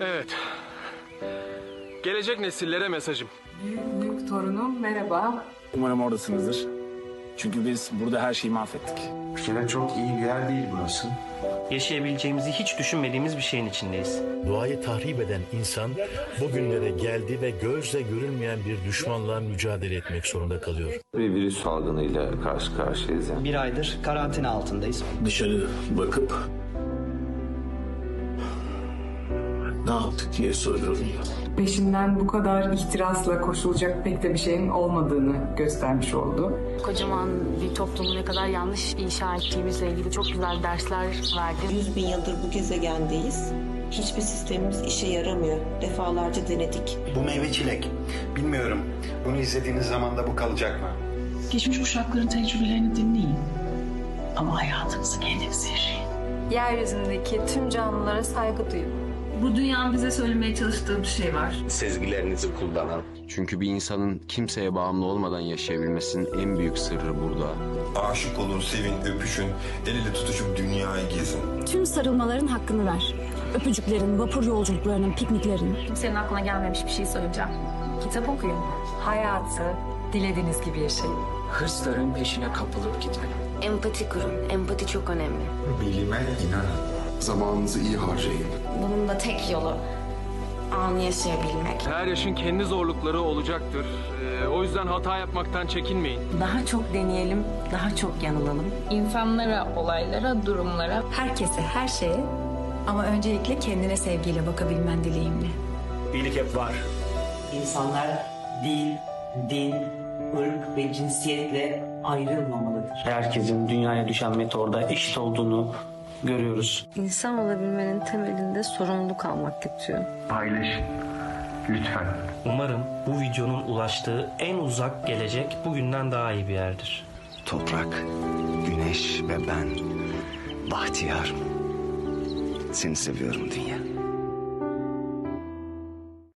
Evet. Gelecek nesillere mesajım. Büyük büyük torunum merhaba. Umarım oradasınızdır. Çünkü biz burada her şeyi mahvettik. Yine çok iyi bir yer değil burası. Yaşayabileceğimizi hiç düşünmediğimiz bir şeyin içindeyiz. Doğayı tahrip eden insan bugünlere geldi ve gözle görülmeyen bir düşmanla mücadele etmek zorunda kalıyor. Bir virüs salgınıyla karşı karşıyayız yani. Bir aydır karantina altındayız. Dışarı bakıp ne yaptık diye soruyorum. Peşinden bu kadar ihtirasla koşulacak pek de bir şeyin olmadığını göstermiş oldu. Kocaman bir toplumu ne kadar yanlış inşa ettiğimizle ilgili çok güzel dersler verdi. 100 bin yıldır bu gezegendeyiz. Hiçbir sistemimiz işe yaramıyor. Defalarca denedik. Bu meyve çilek. Bilmiyorum. Bunu izlediğiniz zaman da bu kalacak mı? Geçmiş kuşakların tecrübelerini dinleyin. Ama hayatınızı kendiniz yaşayın. Yeryüzündeki tüm canlılara saygı duyun. Bu dünyanın bize söylemeye çalıştığı bir şey var. Sezgilerinizi kullanan. Çünkü bir insanın kimseye bağımlı olmadan yaşayabilmesinin en büyük sırrı burada. Aşık olun, sevin, öpüşün, el ele tutuşup dünyayı gezin. Tüm sarılmaların hakkını ver. Öpücüklerin, vapur yolculuklarının, pikniklerin. Kimsenin aklına gelmemiş bir şey söyleyeceğim. Kitap okuyun. Hayatı dilediğiniz gibi yaşayın. Hırsların peşine kapılıp gitmeyin. Empati kurun. Empati çok önemli. Bilime inanın. Zamanınızı iyi harcayın. Bunun da tek yolu anı yaşayabilmek. Her yaşın kendi zorlukları olacaktır. Ee, o yüzden hata yapmaktan çekinmeyin. Daha çok deneyelim, daha çok yanılalım. İnsanlara, olaylara, durumlara. Herkese, her şeye ama öncelikle kendine sevgiyle bakabilmen dileğimle. İyilik hep var. İnsanlar dil, din, ırk ve cinsiyetle ayrılmamalıdır. Herkesin dünyaya düşen meteorda eşit olduğunu görüyoruz. İnsan olabilmenin temelinde sorumluluk almak yatıyor. Paylaşın. Lütfen. Umarım bu videonun ulaştığı en uzak gelecek bugünden daha iyi bir yerdir. Toprak, güneş ve ben. Bahtiyar. Seni seviyorum dünya.